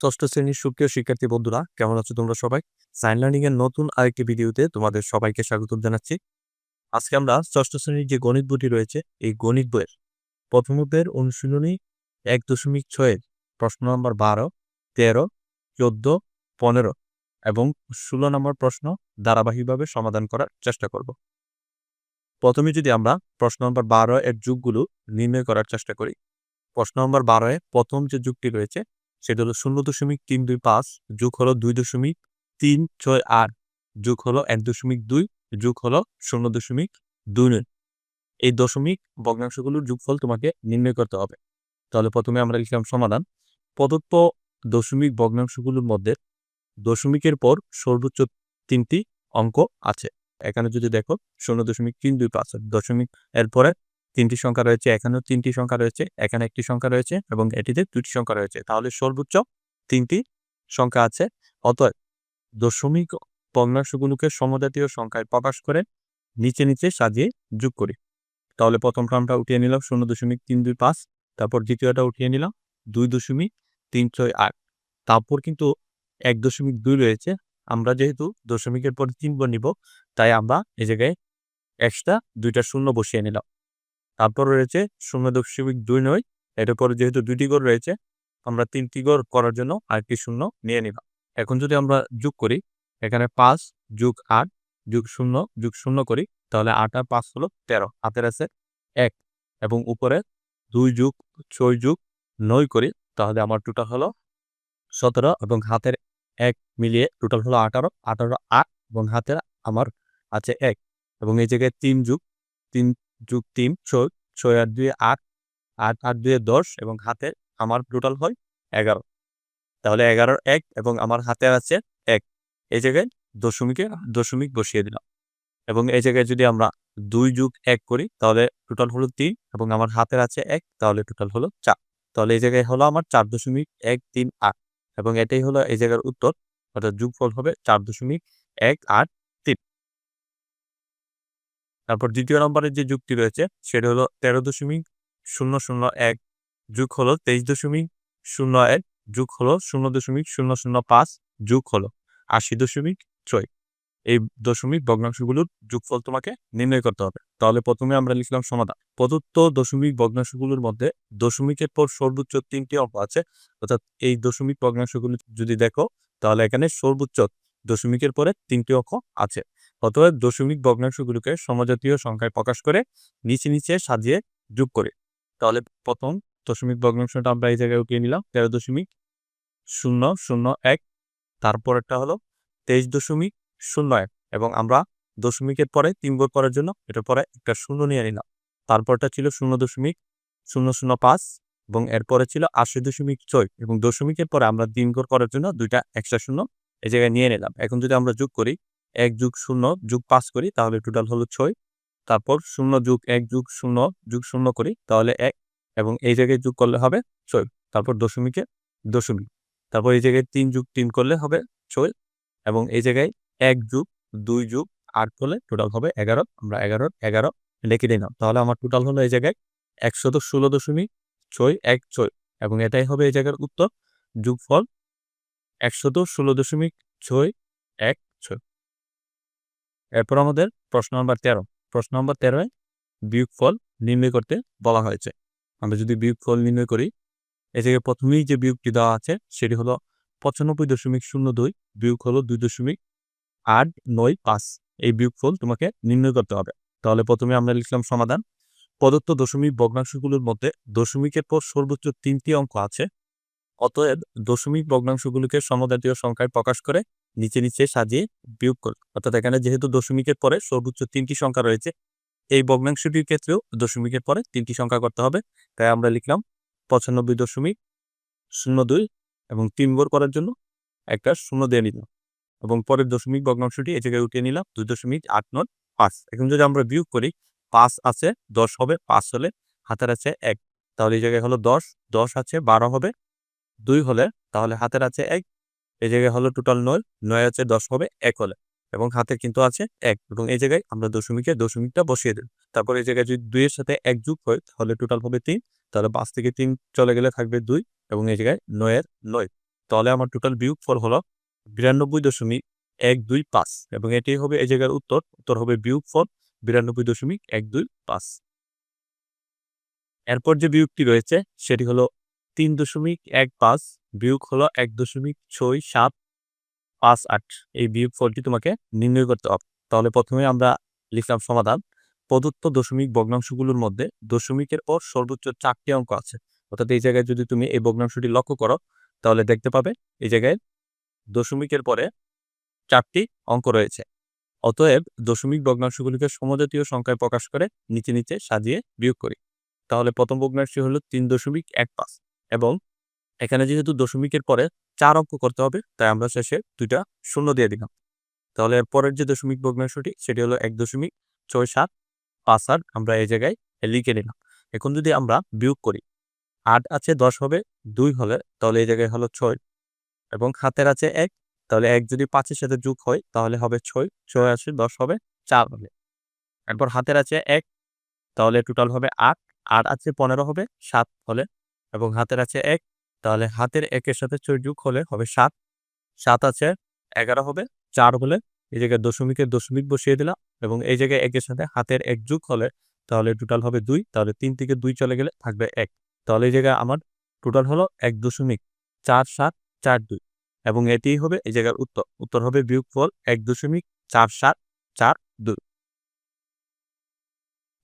ষষ্ঠ শ্রেণির সুপ্রিয় শিক্ষার্থী বন্ধুরা, কেমন আছো তোমরা সবাই? সাইন লার্নিং এর নতুন আরেকটি ভিডিওতে তোমাদের সবাইকে স্বাগত জানাচ্ছি। আজকে আমরা ষষ্ঠ শ্রেণির যে গণিত বইটি রয়েছে, এই গণিত বইয়ের প্রথম অধ্যায়ের অনুশীলনী এক দশমিক ছয়ের প্রশ্ন নম্বর বারো, তেরো, চোদ্দ, পনেরো এবং ষোলো নম্বর প্রশ্ন ধারাবাহিকভাবে সমাধান করার চেষ্টা করব। প্রথমে যদি আমরা প্রশ্ন নম্বর বারো এর যুগগুলো নির্ণয় করার চেষ্টা করি, প্রশ্ন নম্বর বারো এ প্রথম যে যুগটি রয়েছে সেটা হলো শূন্য দশমিক তিন দুই পাঁচ যুগ হলো দুই দশমিক তিন ছয় আট যুগ হলো এক দশমিক দুই যোগ হলো শূন্য দশমিক দুই নয়। এই দশমিক ভগ্নাংশগুলোর যোগফল তোমাকে নির্ণয় করতে হবে। তাহলে প্রথমে আমরা লিখলাম সমাধান। প্রদত্ত দশমিক ভগ্নাংশগুলোর মধ্যে দশমিকের পর সর্বোচ্চ তিনটি অঙ্ক আছে। এখানে যদি দেখো শূন্য দশমিক তিন দুই পাঁচ, দশমিক এরপরে তিনটি সংখ্যা রয়েছে, এখানেও তিনটি সংখ্যা রয়েছে, এখানে একটি সংখ্যা রয়েছে এবং এটিতে দুটি সংখ্যা রয়েছে। তাহলে সর্বোচ্চ তিনটি সংখ্যা আছে। অতএব দশমিক ভগ্নাংশগুলোকে সমজাতীয় সংখ্যায় প্রকাশ করে নিচে নিচে সাজিয়ে যোগ করি। তাহলে প্রথম ক্রমটা উঠিয়ে নিলাম, শূন্য দশমিক তিন দুই পাঁচ। তারপর দ্বিতীয়টা উঠিয়ে নিলাম, দুই দশমিক তিন ছয় আট। তারপর কিন্তু এক দশমিক দুই রয়েছে। আমরা যেহেতু দশমিকের পরে তিনবার নিব, তাই আমরা এই জায়গায় এক্সট্রা দুইটা শূন্য বসিয়ে নিলাম। তারপর রয়েছে শূন্য দশমিক দুই নয়। এটার পরে যেহেতু দুইটি গড় রয়েছে, আমরা তিনটি গড় করার জন্য আরেকটি শূন্য নিয়ে নিলাম। এখন যদি আমরা যোগ করি, এখানে পাঁচ যোগ আট যোগ শূন্য যোগ শূন্য করি, তাহলে আট আর পাঁচ হলো তেরো। হাতের আছে এক এবং উপরে দুই যুগ ছয় যুগ নয় করি, তাহলে আমার টোটাল হলো সতেরো এবং হাতের এক মিলিয়ে টোটাল হলো আঠারো। আঠারো আট এবং হাতের আমার আছে এক এবং এই জায়গায় তিন যুগ, তিন যুগ তিন ছয় ছয় আট দুই আট আট আট দুয়ে দশ এবং হাতে আমার টোটাল হয় এগারো। তাহলে এগারোর এক এবং আমার হাতে আছে এক। এই জায়গায় দশমিকে, দশমিক বসিয়ে দিলাম। এবং এই জায়গায় যদি আমরা দুই যুগ এক করি, তাহলে টোটাল হলো তিন এবং আমার হাতের আছে এক, তাহলে টোটাল হলো চার। তাহলে এই জায়গায় হলো আমার চার দশমিক এক তিন আট এবং এটাই হলো এই জায়গার উত্তর। অর্থাৎ যুগফল হবে চার দশমিক এক আট তারপর দ্বিতীয় নম্বরের যে যুক্তি রয়েছে, সেটা হলো তেরো দশমিক শূন্য শূন্য এক যুগ হলো তেইশ দশমিক শূন্য এক যুগ হলো শূন্য দশমিক শূন্য শূন্য পাঁচ যুগ হলো আশি দশমিক ছয়। এই দশমিক ভগ্নাংশগুলোর যোগফল তোমাকে নির্ণয় করতে হবে। তাহলে প্রথমে আমরা লিখলাম সমাধান। প্রদত্ত দশমিক ভগ্নাংশগুলোর মধ্যে দশমিকের পর সর্বোচ্চ তিনটি অঙ্ক আছে, অর্থাৎ এই দশমিক ভগ্নাংশগুলো যদি দেখো, তাহলে এখানে সর্বোচ্চ দশমিকের পরে তিনটি অঙ্ক আছে। অতএব দশমিক ভগ্নাংশগুলোকে সমজাতীয় সংখ্যায় প্রকাশ করে নিচে নিচে সাজিয়ে যোগ করে। তাহলে প্রথম দশমিক ভগ্নাংশটা আমরা এই জায়গায় উঠিয়ে নিলাম, তেরো দশমিক শূন্য শূন্য এক। তারপরেরটা হলো তেইশ দশমিক শূন্য এক এবং আমরা দশমিকের পরে তিন গড় করার জন্য এটার পরে একটা শূন্য নিয়ে নিলাম। তারপরটা ছিল শূন্য দশমিক শূন্য শূন্য পাঁচ এবং এরপরে ছিল আশি দশমিক ছয় এবং দশমিকের পরে আমরা গড় করার জন্য দুইটা একশো শূন্য এই জায়গায় নিয়ে নিলাম। এখন যদি আমরা যোগ করি এক যুগ শূন্য যুগ পাঁচ করি, তাহলে টোটাল হলো ছয়। তারপর শূন্য যুগ এক যুগ শূন্য যুগ শূন্য করি, তাহলে এক এবং এই জায়গায় যোগ করলে হবে ছয়। তারপর দশমিকে দশমিক। তারপর এই জায়গায় তিন যুগ তিন করলে হবে ছয় এবং এই জায়গায় এক যুগ দুই যুগ আট করলে টোটাল হবে এগারো। আমরা এগারোর এগারো লিখে দিলাম। তাহলে আমার টোটাল হলো এই জায়গায় একশত ষোলো দশমিক ছয়, এক, ছয় এবং এটাই হবে এই জায়গার উত্তর। যোগফল একশত ষোলো দশমিক ছয়, এক এরপর আমাদের প্রশ্ন নম্বর তেরো। প্রশ্ন নম্বর তেরোয় বিয়োগফল নির্ণয় করতে বলা হয়েছে। আমরা যদি বিয়োগফল নির্ণয় করি এ থেকে প্রথমেই যে বিয়োগটি দেওয়া আছে, সেটি হলো পঁচানব্বই দশমিক শূন্য দুই, বিয়োগ হলো দুই দশমিক আট নয় পাঁচ। এই বিয়োগফল তোমাকে নির্ণয় করতে হবে। তাহলে প্রথমে আমরা লিখলাম সমাধান। প্রদত্ত দশমিক ভগ্নাংশগুলোর মধ্যে দশমিকের পর সর্বোচ্চ তিনটি অঙ্ক আছে। অতএব দশমিক ভগ্নাংশগুলোকে সমজাতীয় সংখ্যায় প্রকাশ করে নিচে নিচে সাজিয়ে বিয়োগ করো অর্থাৎ এখানে যেহেতু দশমিকের পরে সর্বোচ্চ তিনটি সংখ্যা রয়েছে, এই ভগ্নাংশটির ক্ষেত্রেও দশমিকের পরে তিনটি সংখ্যা করতে হবে। তাই আমরা লিখলাম পঁচানব্বই দশমিক শূন্য দুই এবং তিন বোর করার জন্য একটা শূন্য দিয়ে নিলাম এবং পরের দশমিক ভগ্নাংশটি এই জায়গায় উঠিয়ে নিলাম দুই দশমিক আট নয় পাঁচ। এখন যদি আমরা বিয়োগ করি, পাঁচ আছে, দশ হবে, পাঁচ হলে হাতের আছে এক। তাহলে এই জায়গায় হলো দশ দশ আছে, বারো হবে, দুই হলে তাহলে হাতের আছে এক এই জায়গায় হলো টোটাল নয় নয় আছে দশ হবে, এক হলে। এবং হাতে কিন্তু আছে এক। এবং এই জায়গায় আমরা দশমিকে দশমিকটা বসিয়ে দিই তারপর এই জায়গায় যদি দুইয়ের সাথে এক যুগ হয়, তাহলে টোটাল হবে তিন। তাহলে পাঁচ থেকে তিন চলে গেলে থাকবে দুই এবং এই জায়গায় নয়ের নয় তাহলে আমার টোটাল বিয়োগ ফল হলো বিরানব্বই দশমিক এক দুই পাঁচ। এবং এটি হবে এই জায়গার উত্তর। উত্তর হবে বিয়োগ ফল বিরানব্বই দশমিক এক দুই পাঁচ। এরপর যে বিয়োগটি রয়েছে, সেটি হলো তিন দশমিক এক পাঁচ বিয়োগ হলো এক দশমিক ছয় সাত পাঁচ আট। এই বিয়োগ ফলটি তোমাকে নির্ণয় করতে হবে। তাহলে প্রথমে আমরা লিখলাম সমাধান। প্রদত্ত দশমিক ভগ্নাংশগুলোর মধ্যে দশমিকের পর সর্বোচ্চ চারটি অঙ্ক আছে। অর্থাৎ এই জায়গায় যদি তুমি এই ভগ্নাংশটি লক্ষ্য করো, তাহলে দেখতে পাবে এই জায়গায় দশমিকের পরে চারটি অঙ্ক রয়েছে। অতএব দশমিক ভগ্নাংশগুলিকে সমজাতীয় সংখ্যায় প্রকাশ করে নিচে নিচে সাজিয়ে বিয়োগ করি। তাহলে প্রথম ভগ্নাংশটি হলো তিন দশমিক এক পাঁচ এবং এখানে যেহেতু দশমিকের পরে চার অঙ্ক করতে হবে, তাই আমরা শেষে দুইটা শূন্য দিয়ে দিলাম। তাহলে পরের যে দশমিক ভগ্নাংশটি, সেটি হলো এক দশমিক ছয় সাত পাঁচ আট, আমরা এই জায়গায় লিখে নিলাম। এখন যদি আমরা বিয়োগ করি, আট আছে দশ হবে, দুই হলে, তাহলে এই জায়গায় হলো ছয়। এবং হাতের আছে এক, তাহলে এক যদি পাঁচের সাথে যোগ হয়, তাহলে হবে ছয় ছয় আছে দশ হবে, চার হবে। এরপর হাতের আছে এক, তাহলে টোটাল হবে আট আট আছে পনেরো হবে, সাত হলে, এবং হাতের আছে এক তাহলে হাতের একের সাথে ছয় যোগ হলে হবে সাত। সাত আছে, এগারো হবে, চার হলে এই জায়গায় দশমিকের দশমিক বসিয়ে দিলাম এবং এই জায়গায় একের সাথে হাতের এক যোগ হলে তাহলে টোটাল হবে দুই, তাহলে তিন থেকে দুই চলে গেলে থাকবে এক। তাহলে এই জায়গায় আমার টোটাল হলো এক দশমিক চার সাত চার দুই এবং এটিই হবে এই জায়গার উত্তর। উত্তর হবে বিয়োগফল এক দশমিক চার সাত চার দুই।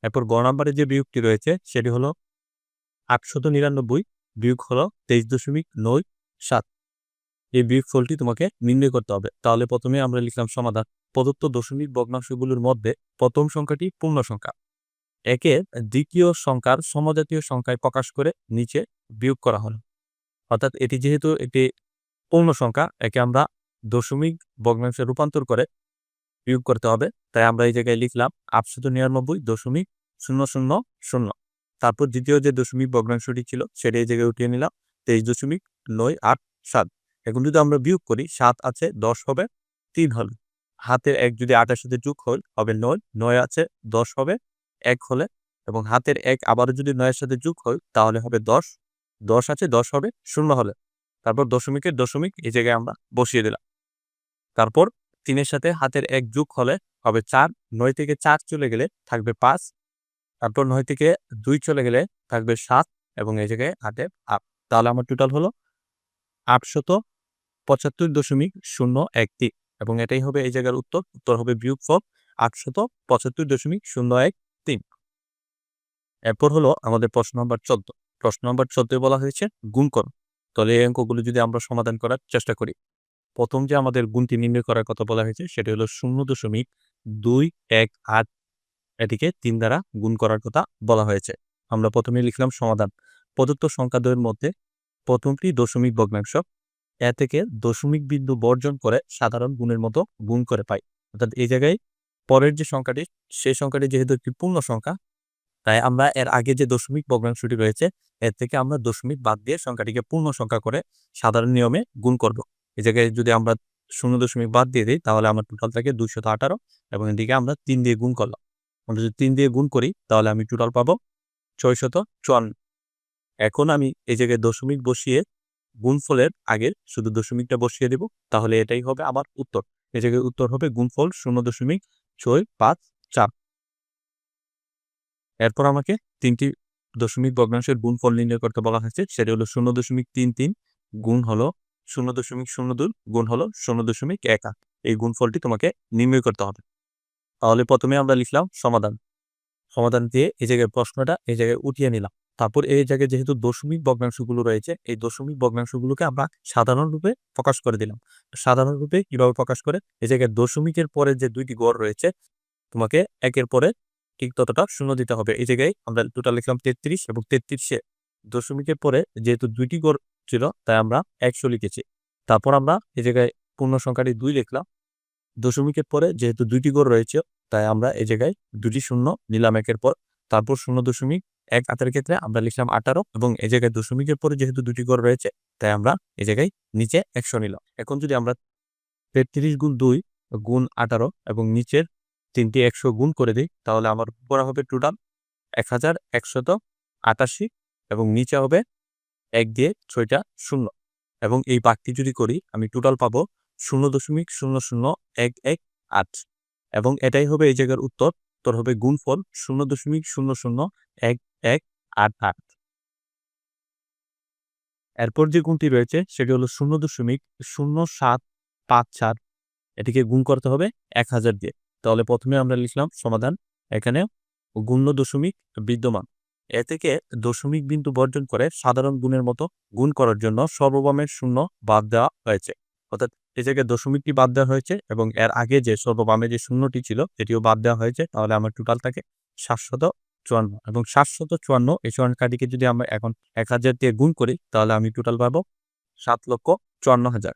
এরপর গ নাম্বারে যে বিয়োগটি রয়েছে সেটি হলো আটশত নিরানব্বই বিয়োগ হলো তেইশ দশমিক নয় সাত। এই বিয়োগ ফলটি তোমাকে নির্ণয় করতে হবে। তাহলে প্রথমে আমরা লিখলাম সমাধান। প্রদত্ত দশমিক ভগ্নাংশগুলোর মধ্যে প্রথম সংখ্যাটি পূর্ণ সংখ্যা। একে দ্বিতীয় সংখ্যার সমজাতীয় সংখ্যায় প্রকাশ করে নিচে বিয়োগ করা হলো। অর্থাৎ এটি যেহেতু একটি পূর্ণ সংখ্যা, একে আমরা দশমিক ভগ্নাংশে রূপান্তর করে বিয়োগ করতে হবে। তাই আমরা এই জায়গায় লিখলাম আটশত নিরানব্বই দশমিক শূন্য শূন্য শূন্য। তারপর দ্বিতীয় যে দশমিক ভগ্নাংশটি ছিল, সেটা এই জায়গায় উঠিয়ে নিলাম, তেইশ দশমিক নয় আট সাত। এখন যদি আমরা বিয়োগ করি, সাত আছে, দশ হবে, তিন হবে হাতের এক যদি আটের সাথে যোগ হয়, হবে নয় নয় আছে, দশ হবে, এক হলে। এবং হাতের এক আবারও যদি নয়ের সাথে যোগ হয়, তাহলে হবে দশ দশ আছে, দশ হবে, শূন্য হলে। তারপর দশমিকের দশমিক এই জায়গায় আমরা বসিয়ে দিলাম। তারপর তিনের সাথে হাতের এক যোগ হলে হবে চার, নয় থেকে চার চলে গেলে থাকবে পাঁচ তারপর নয় থেকে দুই চলে গেলে থাকবে সাত এবং এই জায়গায় হাতের আট। তাহলে আমার টোটাল হলো আটশত পঁচাত্তর দশমিক শূন্য এক তিন এবং এটাই হবে এই জায়গার উত্তর। উত্তর হবে বিয়োগফল আটশত পঁচাত্তর দশমিক শূন্য এক তিন। এরপর হলো আমাদের প্রশ্ন নম্বর চোদ্দ। প্রশ্ন নম্বর চোদ্দে বলা হয়েছে গুণ করো। তাহলে এই অঙ্কগুলো যদি আমরা সমাধান করার চেষ্টা করি, প্রথম যে আমাদের গুণটি নির্ণয় করার কথা বলা হয়েছে সেটি হলো শূন্য দশমিক দুই এক আট এটিকে তিন দ্বারা গুণ করার কথা বলা হয়েছে। আমরা প্রথমে লিখলাম সমাধান। প্রদত্ত সংখ্যাদ্বয়ের মধ্যে প্রথমটি দশমিক ভগ্নাংশ এ থেকে দশমিক বিন্দু বর্জন করে সাধারণ গুণের মতো গুণ করে পাই। অর্থাৎ এই জায়গায় পরের যে সংখ্যাটি, সেই সংখ্যাটি যেহেতু একটি পূর্ণ সংখ্যা, তাই আমরা এর আগে যে দশমিক ভগ্নাংশটি রয়েছে, এর থেকে আমরা দশমিক বাদ দিয়ে সংখ্যাটিকে পূর্ণ সংখ্যা করে সাধারণ নিয়মে গুণ করব। এই জায়গায় যদি আমরা শূন্য দশমিক বাদ দিয়ে দিই, তাহলে আমার টোটাল থাকে দুইশত আঠারো এবং এদিকে আমরা তিন দিয়ে গুণ করলাম। আমরা যদি তিন দিয়ে গুণ করি, তাহলে আমি টোটাল পাবো ছয়শত চুয়ান্ন। এখন আমি এই জায়গায় দশমিক বসিয়ে গুণফলের আগে শুধু দশমিকটা বসিয়ে দেব, তাহলে এটাই হবে আমার উত্তর। এই জায়গায় উত্তর হবে গুণফল শূন্য দশমিক ছয় পাঁচ চার। এরপর আমাকে তিনটি দশমিক ভগ্নাংশের গুণফল নির্ণয় করতে বলা হয়েছে, সেটা হলো শূন্য দশমিক তিন তিন গুণ হলো শূন্য দশমিক শূন্য দুই গুণ হলো শূন্য দশমিক এক। এই গুণফলটি তোমাকে নির্ণয় করতে হবে। তাহলে প্রথমে আমরা লিখলাম সমাধান। সমাধান দিয়ে এই জায়গায় প্রশ্নটা এই জায়গায় উঠিয়ে নিলাম। তারপর এই জায়গায় যেহেতু দশমিক ভগ্নাংশগুলো রয়েছে, এই দশমিক ভগ্নাংশগুলোকে আমরা সাধারণ রূপে প্রকাশ করে দিলাম। সাধারণ রূপে কীভাবে প্রকাশ করে? এই জায়গায় দশমিকের পরে যে দুইটি গড় রয়েছে, তোমাকে একের পরে ঠিক ততটা শূন্য দিতে হবে। এই জায়গায় আমরা টোটাল লিখলাম তেত্রিশ এবং তেত্রিশে দশমিকের পরে যেহেতু দুইটি গড় ছিল, তাই আমরা একশো লিখেছি। তারপর আমরা এই জায়গায় পূর্ণ সংখ্যাটি দুই লিখলাম। দশমিকের পরে যেহেতু দুইটি গড় রয়েছে, তাই আমরা এই জায়গায় দুটি শূন্য নিলাম একের পর। তারপর শূন্য দশমিক এক আটের ক্ষেত্রে আমরা লিখলাম আঠারো এবং এই জায়গায় দশমিকের পরে যেহেতু দুটি গড় রয়েছে, তাই আমরা এই জায়গায় নিচে একশো নিলাম। এখন যদি আমরা তেত্রিশ গুণ দুই গুণ আঠারো এবং নিচের তিনটি একশো গুণ করে দিই, তাহলে আমার করা হবে টোটাল এক হাজার একশত আটাশি এবং নিচে হবে এক দিয়ে ছয়টা শূন্য। এবং এই বাঘটি যদি করি, আমি টোটাল পাবো শূন্য দশমিক শূন্য শূন্য এক এক আট। এবং এটাই হবে এই জায়গার উত্তর। উত্তর হবে গুণফল শূন্য দশমিক শূন্য শূন্য এক এক আট আট। এরপর যে গুণটি রয়েছে, সেটি হলো শূন্য দশমিক শূন্য সাত পাঁচ চার। এটিকে গুণ করতে হবে এক হাজার দিয়ে। তাহলে প্রথমে আমরা লিখলাম সমাধান। এখানে গুণ্য দশমিক বিদ্যমান। এ থেকে দশমিক বিন্দু বর্জন করে সাধারণ গুণের মতো গুণ করার জন্য সর্ববামের শূন্য বাদ দেওয়া হয়েছে। অর্থাৎ এই জায়গায় দশমিকটি বাদ দেওয়া হয়েছে এবং এর আগে যে সর্ববামে যে শূন্যটি ছিল সেটিও বাদ দেওয়া হয়েছে। তাহলে আমার টোটাল থাকে সাতশত চুয়ান্ন এবং সাতশত চুয়ান্ন এই সংখ্যাটিকে যদি আমরা এখন এক হাজার দিয়ে গুণ করি, তাহলে আমি টোটাল পাবো সাত লক্ষ চুয়ান্ন হাজার।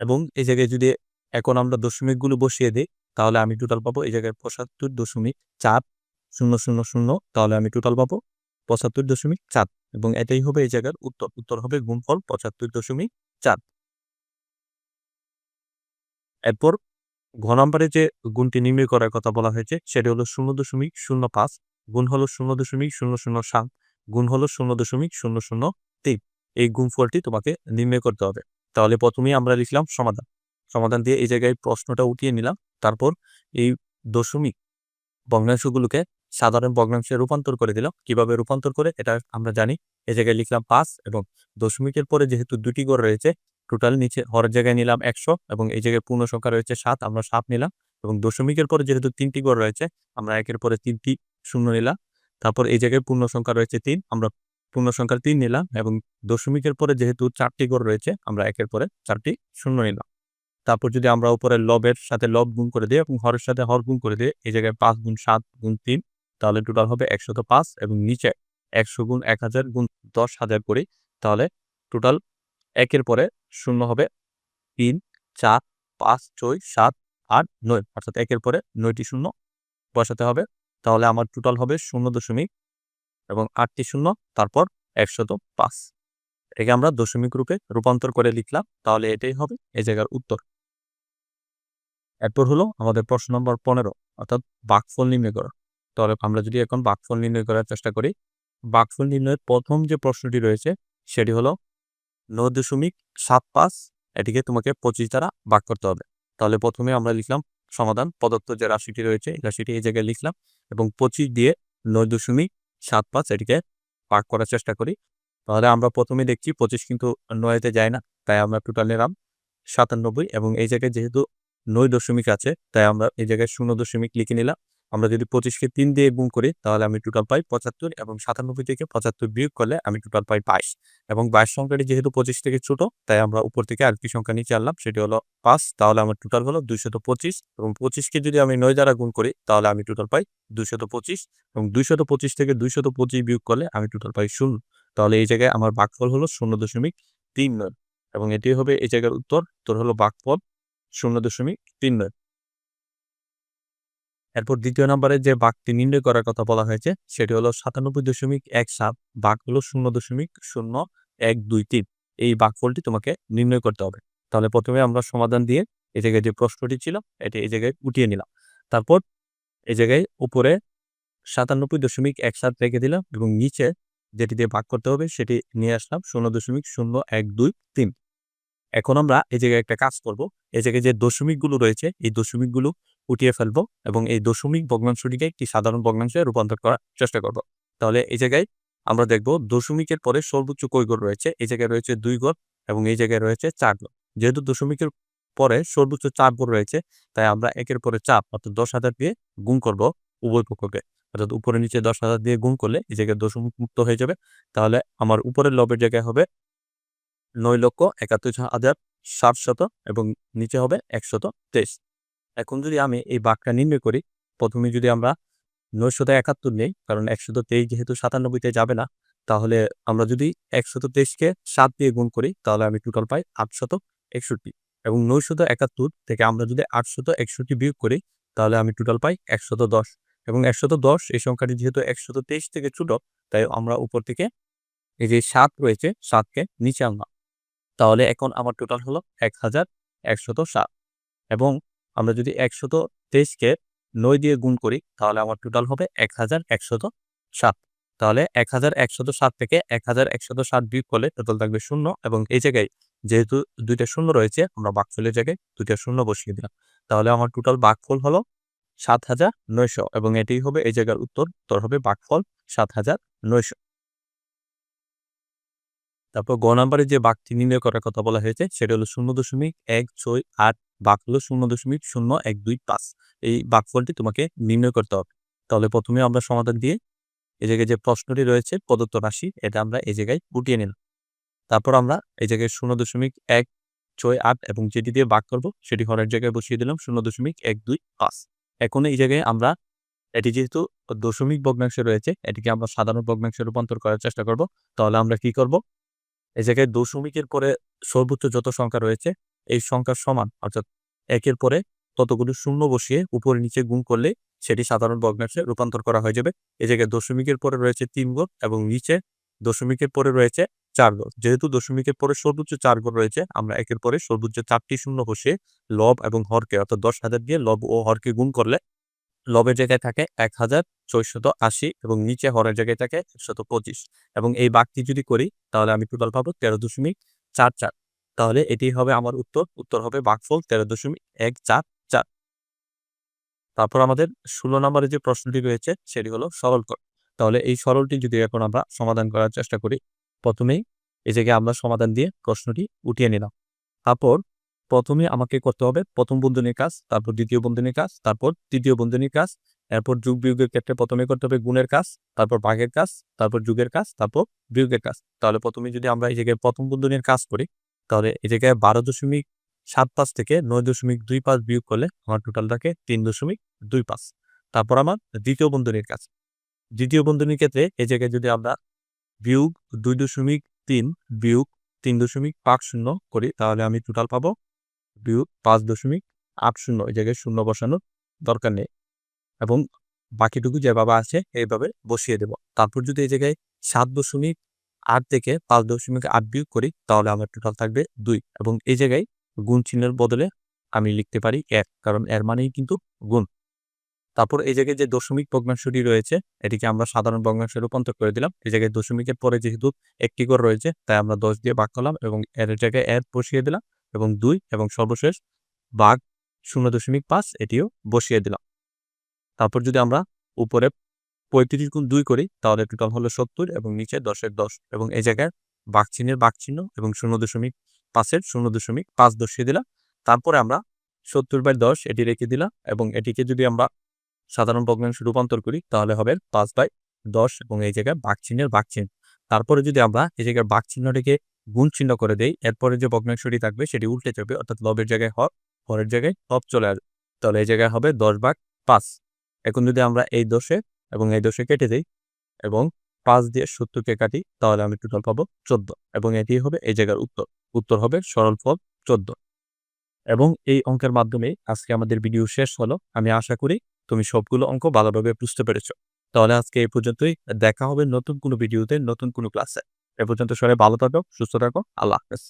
এবং এই জায়গায় যদি এখন আমরা দশমিকগুলো বসিয়ে দিই, তাহলে আমি টোটাল পাবো এই জায়গায় পঁচাত্তর দশমিক চার, শূন্য শূন্য শূন্য, তাহলে আমি টোটাল পাবো পঁচাত্তর দশমিক চার। এবং এটাই হবে এই জায়গার উত্তর উত্তর হবে গুণফল পঁচাত্তর দশমিক চার। এরপর ঘ নম্বরে যে গুণটি নির্ণয় করার কথা বলা হয়েছে, সেটা হলো শূন্য দশমিক শূন্য পাঁচ, গুণ হলো শূন্য দশমিক শূন্য শূন্য সাত, গুণ হলো শূন্য দশমিক শূন্য শূন্য তিন। এই গুণফলটি তোমাকে নির্ণয় করতে হবে। তাহলে প্রথমেই আমরা লিখলাম সমাধান। সমাধান দিয়ে এই জায়গায় প্রশ্নটা উঠিয়ে নিলাম। তারপর এই দশমিক ভগ্নাংশগুলোকে সাধারণ ভগ্নাংশে রূপান্তর করে দিলাম। কীভাবে রূপান্তর করে? এটা আমরা জানি। এই জায়গায় লিখলাম পাঁচ এবং দশমিকের পরে যেহেতু দুটি গড় রয়েছে টোটাল নিচে হরের জায়গায় নিলাম একশো এবং এই জায়গায় পূর্ণ সংখ্যা রয়েছে সাত, আমরা সাত নিলাম এবং দশমিকের পরে যেহেতু তিনটি গড় রয়েছে, আমরা একের পরে তিনটি শূন্য নিলাম। তারপর এই জায়গায় পূর্ণ সংখ্যা রয়েছে তিন, আমরা পূর্ণ সংখ্যার তিন নিলাম এবং দশমিকের পরে যেহেতু চারটি গড় রয়েছে, আমরা একের পরে চারটি শূন্য নিলাম। তারপর যদি আমরা উপরে লবের সাথে লব গুণ করে দিই এবং হরের সাথে হর গুণ করে দিই, এই জায়গায় পাঁচ গুণ সাত গুণ তিন, তাহলে টোটাল হবে একশত পাঁচ এবং নিচে একশো গুণ এক হাজার গুণ দশ হাজার করি, তাহলে টোটাল একের পরে শূন্য হবে তিন, চার, পাঁচ, ছয়, সাত, আট, নয়। অর্থাৎ একের পরে নয়টি শূন্য বসাতে হবে। তাহলে আমার টোটাল হবে শূন্য দশমিক এবং আটটি শূন্য, তারপর একশত পাঁচ। এটাকে আমরা দশমিক রূপে রূপান্তর করে লিখলাম। তাহলে এটাই হবে এই জায়গার উত্তর। এরপর হলো আমাদের প্রশ্ন নম্বর পনেরো, অর্থাৎ বাকফল নির্ণয় করা। তাহলে আমরা যদি এখন বাকফল নির্ণয় করার চেষ্টা করি, বাকফল নির্ণয়ের প্রথম যে প্রশ্নটি রয়েছে, সেটি হলো নয় দশমিক সাত পাঁচ, এটিকে তোমাকে পঁচিশ দ্বারা ভাগ করতে হবে। তাহলে প্রথমে আমরা লিখলাম সমাধান, প্রদত্ত যে রাশিটি রয়েছে, এই রাশিটি এই জায়গায় লিখলাম এবং পঁচিশ দিয়ে নয় দশমিক সাত পাঁচ, এটিকে ভাগ করার চেষ্টা করি। তাহলে আমরা প্রথমে দেখছি পঁচিশ কিন্তু নয়তে যায় না, তাই আমরা টোটাল নিলাম সাতানব্বই এবং এই জায়গায় যেহেতু নয় দশমিক আছে, তাই আমরা এই জায়গায় শূন্য দশমিক লিখে নিলাম। আমরা যদি পঁচিশকে তিন দিয়ে গুণ করি, তাহলে আমি টোটাল পাই পঁচাত্তর এবং সাতানব্বই থেকে পঁচাত্তর বিয়োগ করলে আমি টোটাল পাই বাইশ। এবং বাইশ সংখ্যাটি যেহেতু পঁচিশ থেকে ছোট, তাই আমরা উপর থেকে আরেকটি সংখ্যা নিচে আনলাম, সেটি হলো পাঁচ। তাহলে আমার টোটাল হলো দুইশত পঁচিশ এবং পঁচিশকে যদি আমি নয় দ্বারা গুণ করি, তাহলে আমি টোটাল পাই দুইশত পঁচিশ এবং দুইশত পঁচিশ থেকে দুইশত পঁচিশ বিয়োগ করলে আমি টোটাল পাই শূন্য। তাহলে এই জায়গায় আমার বাঘফল হলো শূন্য দশমিক তিন নয় এবং এটি হবে এই জায়গার উত্তর, তোর হলো বাঘফল শূন্য দশমিক তিন নয়। এরপর দ্বিতীয় নম্বরে যে বাঘটি নির্ণয় করার কথা বলা হয়েছে, সেটি হলো সাতানব্বই দশমিক এক সাত, বাঘ হলো শূন্য দশমিক শূন্য এক দুই তিন। এই বাঘফলটি তোমাকে নির্ণয় করতে হবে। তাহলে প্রথমে আমরা সমাধান দিয়ে এই জায়গায় যে প্রশ্নটি ছিল, এটি এই জায়গায় উঠিয়ে নিলাম। তারপর এই জায়গায় উপরে সাতানব্বই দশমিক এক সাত রেখে দিলাম এবং নিচে যেটি দিয়ে ভাগ করতে হবে, সেটি নিয়ে আসলাম শূন্য দশমিক শূন্য এক দুই তিন। এখন আমরা এই জায়গায় একটা কাজ করব। এই জায়গায় যে দশমিকগুলো রয়েছে, এই দশমিকগুলো উঠিয়ে ফেলব এবং এই দশমিক ভগ্নাংশটিকে একটি সাধারণ ভগ্নাংশে রূপান্তর করার চেষ্টা করব। তাহলে এই জায়গায় আমরা দেখব দশমিকের পরে সর্বোচ্চ কই গড় রয়েছে? এই জায়গায় রয়েছে দুই গড় এবং এই জায়গায় রয়েছে চার গড় যেহেতু দশমিকের পরে সর্বোচ্চ চার গড় রয়েছে, তাই আমরা একের পরে চাপ অর্থাৎ দশ হাজার দিয়ে গুণ করব উভয় পক্ষকে। অর্থাৎ উপরে নিচে দশ হাজার দিয়ে গুণ করলে এই জায়গায় দশমিক মুক্ত হয়ে যাবে। তাহলে আমার উপরের লবের জায়গায় হবে নয় লক্ষ একাত্তর হাজার ষাট শত এবং নিচে হবে একশত তেইশ। এখন যদি আমি এই বাঘটা নির্ণয় করি, প্রথমে যদি আমরা নয়শত একাত্তর নেই, কারণ একশত তেইশ যেহেতু সাতানব্বইতে যাবে না, তাহলে আমরা যদি একশত তেইশকে সাত দিয়ে গুণ করি, তাহলে আমি টোটাল পাই আটশত একষট্টি। এবং নয়শত একাত্তর থেকে আমরা যদি আটশত একষট্টি বিয়োগ করি, তাহলে আমি টোটাল পাই একশত দশ। এবং একশত দশ এই সংখ্যাটি যেহেতু একশত তেইশ থেকে ছোট, তাই আমরা উপর থেকে এই যে সাত রয়েছে সাতকে নিচে আনলাম। তাহলে এখন আমার টোটাল হলো এক হাজার একশত সাত। এবং আমরা যদি একশত তেইশকে নয় দিয়ে গুণ করি, তাহলে আমার টোটাল হবে এক হাজার একশত সাত। তাহলে এক হাজার একশত সাত থেকে এক হাজার একশত সাত বিয়োগ করলে টোটাল থাকবে শূন্য এবং এই জায়গায় যেহেতু দুইটা শূন্য রয়েছে, আমরা বাকফলের জায়গায় দুইটা শূন্য বসিয়ে দিলাম। তাহলে আমার টোটাল বাকফল হলো সাত হাজার নয়শো এবং এটাই হবে এই জায়গার উত্তর উত্তর হবে বাকফল সাত হাজার নয়শো। তারপর গ নাম্বারে যে বাঘটি নির্ণয় করার কথা বলা হয়েছে, সেটা হলো শূন্য দশমিক এক ছয় আট বাঘ হলো শূন্য দশমিক শূন্য এক দুই পাঁচ। এই বাঘফলটি তোমাকে নির্ণয় করতে হবে। তাহলে প্রথমে আমরা সমাধান দিয়ে এই জায়গায় যে প্রশ্নটি রয়েছে, প্রদত্ত রাশি, এটা আমরা এই জায়গায় উঠিয়ে নিলাম। তারপর আমরা এই জায়গায় শূন্য দশমিক এক ছয় আট এবং যেটি দিয়ে বাঘ করব, সেটি হরের জায়গায় বসিয়ে দিলাম, শূন্য দশমিক এক দুই পাঁচ। এখন এই জায়গায় আমরা, এটি যেহেতু দশমিক ভগ্নাংশে রয়েছে, এটিকে আমরা সাধারণ ভগ্নাংশে রূপান্তর করার চেষ্টা করব। তাহলে আমরা কি করব? এই জায়গায় দশমিকের পরে সর্বোচ্চ যত সংখ্যা রয়েছে, এই সংখ্যার সমান। অর্থাৎ একের পরে ততগুলো শূন্য বসিয়ে উপরে নিচে গুণ করলে সেটি সাধারণ ভগ্নাংশে রূপান্তর করা হয়ে যাবে। এই জায়গায় দশমিকের পরে রয়েছে তিন গড় এবং নিচে দশমিকের পরে রয়েছে চার গড় যেহেতু দশমিকের পরে সর্বোচ্চ চার গড় রয়েছে, আমরা একের পরে সর্বোচ্চ চারটি শূন্য বসিয়ে লব এবং হরকে, অর্থাৎ দশ হাজার দিয়ে লব ও হরকে গুণ করলে লবের জায়গায় থাকে এক হাজার ছয়শত আশি এবং নিচে হরের জায়গায় থাকে একশত পঁচিশ। এবং এই বাঘটি যদি করি, তাহলে আমি টোটাল পাবো তেরো দশমিক চার চার। তাহলে এটি হবে আমার উত্তর। উত্তর হবে বাঘফল তেরো দশমিক এক চার। চার তারপর আমাদের ষোলো নম্বরে যে প্রশ্নটি রয়েছে, সেটি হলো সরলকর তাহলে এই সরলটি যদি এখন আমরা সমাধান করার চেষ্টা করি, প্রথমেই এই জায়গায় আমরা সমাধান দিয়ে প্রশ্নটি উঠিয়ে নিলাম। তারপর প্রথমে আমাকে করতে হবে প্রথম বন্ধনীর কাজ, তারপর দ্বিতীয় বন্ধনীর কাজ, তারপর তৃতীয় বন্ধনীর কাজ, এরপর যুগ বিয়োগের ক্ষেত্রে প্রথমে করতে হবে গুণের কাজ, তারপর ভাগের কাজ, তারপর যুগের কাজ, তারপর বিয়োগের কাজ। তাহলে প্রথমে যদি আমরা এই জায়গায় প্রথম বন্ধনীর কাজ করি, তাহলে এই জায়গায় বারো দশমিক সাত পাঁচ থেকে নয় দশমিক দুই পাঁচ বিয়োগ করলে আমার টোটাল থাকে তিন দশমিক দুই পাঁচ। তারপর আমার দ্বিতীয় বন্ধনীর কাজ। দ্বিতীয় বন্ধনীর ক্ষেত্রে এই জায়গায় যদি আমরা বিয়োগ দুই দশমিক তিন বিয়োগ তিন দশমিক পাঁচ শূন্য করি, তাহলে আমি টোটাল পাবো বিয়োগ পাঁচ দশমিক আট শূন্য, এই জায়গায় শূন্য বসানোর দরকার নেই। এবং বাকিটুকু যেভাবে আছে, এইভাবে বসিয়ে দেব। তারপর যদি এই জায়গায় সাত দশমিক আট থেকে পাঁচ দশমিক আট বিয়োগ করি, তাহলে আমার টোটাল থাকবে দুই। এবং এই জায়গায় গুণ চিহ্নের বদলে আমি লিখতে পারি এক, কারণ এর মানেই কিন্তু গুণ। তারপর এই জায়গায় যে দশমিক ভগ্নাংশটি রয়েছে, এটিকে আমরা সাধারণ ভগ্নাংশে রূপান্তর করে দিলাম। এই জায়গায় দশমিকের পরে যেহেতু একটি করে রয়েছে, তাই আমরা দশ দিয়ে ভাগ করলাম এবং এর জায়গায় এর বসিয়ে দিলাম। এবং দুই এবং সর্বশেষ বাঘ শূন্য দশমিক পাঁচ এটিও বসিয়ে দিলাম। তারপর যদি আমরা উপরে পঁয়ত্রিশ গুণ দুই করি, তাহলে টোটাল হলো সত্তর এবং নিচে দশের দশ এবং এই জায়গায় বাঘ চিহ্নের বাঘ চিহ্ন এবং শূন্য দশমিক পাঁচের শূন্য দশমিক পাঁচ বসিয়ে দিলাম। তারপরে আমরা সত্তর বাই দশ এটি রেখে দিলাম এবং এটিকে যদি আমরা সাধারণ ভগ্নাংশে রূপান্তর করি, তাহলে হবে পাঁচ বাই দশ এবং এই জায়গায় বাঘ চিহ্নের বাঘ চিহ্ন। তারপরে যদি আমরা এই জায়গায় বাঘ চিহ্নটিকে গুণ চিহ্ন করে দেই। এরপরে যে ভগ্নাংশটি থাকবে সেটি উল্টে যাবে, অর্থাৎ লবের জায়গায় হর, হরের জায়গায় হব চলে আসবে। তাহলে এই জায়গায় হবে দশ ভাগ পাঁচ। এখন যদি আমরা এই দশে এবং এই দশে কেটে দিই এবং পাঁচ দিয়ে সত্তরকে কাটি, তাহলে আমি টোটাল পাবো চোদ্দ। এবং এটি হবে এই জায়গার উত্তর। উত্তর হবে সরল ফল চোদ্দ। এবং এই অঙ্কের মাধ্যমে আজকে আমাদের ভিডিও শেষ হলো। আমি আশা করি তুমি সবগুলো অঙ্ক ভালোভাবে বুঝতে পেরেছ। তাহলে আজকে এই পর্যন্তই। দেখা হবে নতুন কোনো ভিডিওতে নতুন কোনো ক্লাসে এ পর্যন্ত সবাই ভালো থাকো সুস্থ থাকো আল্লাহ হাফেজ।